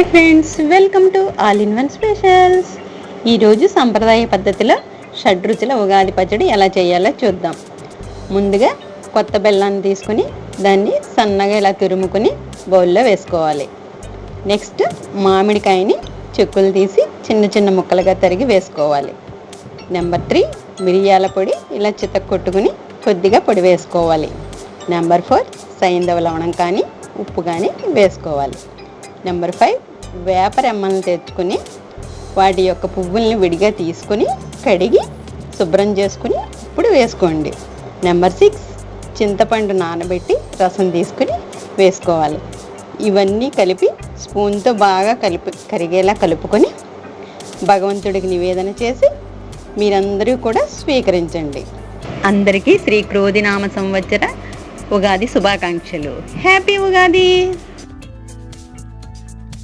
Hi friends welcome to all in one specials. ఈరోజు సంప్రదాయ పద్ధతిలో షడ్రుచుల ఉగాది పచ్చడి ఎలా చేయాలో చూద్దాం. ముందుగా కొత్త బెల్లాన్ని తీసుకుని దాన్ని సన్నగా ఇలా తురుముకొని బౌల్లో వేసుకోవాలి. నెక్స్ట్ మామిడికాయని చెక్కులు తీసి చిన్న చిన్న ముక్కలుగా తరిగి వేసుకోవాలి. నెంబర్ త్రీ మిరియాల పొడి ఇలా చితక్ కొట్టుకుని కొద్దిగా పొడి వేసుకోవాలి. నెంబర్ ఫోర్ సైంధవ లవణం కానీ ఉప్పు కానీ వేసుకోవాలి. నెంబర్ ఫైవ్ వేప రెమ్మలను తెచ్చుకొని వాటి యొక్క పువ్వుల్ని విడిగా తీసుకొని కడిగి శుభ్రం చేసుకుని ఇప్పుడు వేసుకోండి. నెంబర్ సిక్స్ చింతపండు నానబెట్టి రసం తీసుకుని వేసుకోవాలి. ఇవన్నీ కలిపి స్పూన్తో బాగా కలిపి కరిగేలా కలుపుకొని భగవంతుడికి నివేదన చేసి మీరందరూ కూడా స్వీకరించండి. అందరికీ శ్రీ క్రోధినామ సంవత్సర ఉగాది శుభాకాంక్షలు. హ్యాపీ ఉగాది!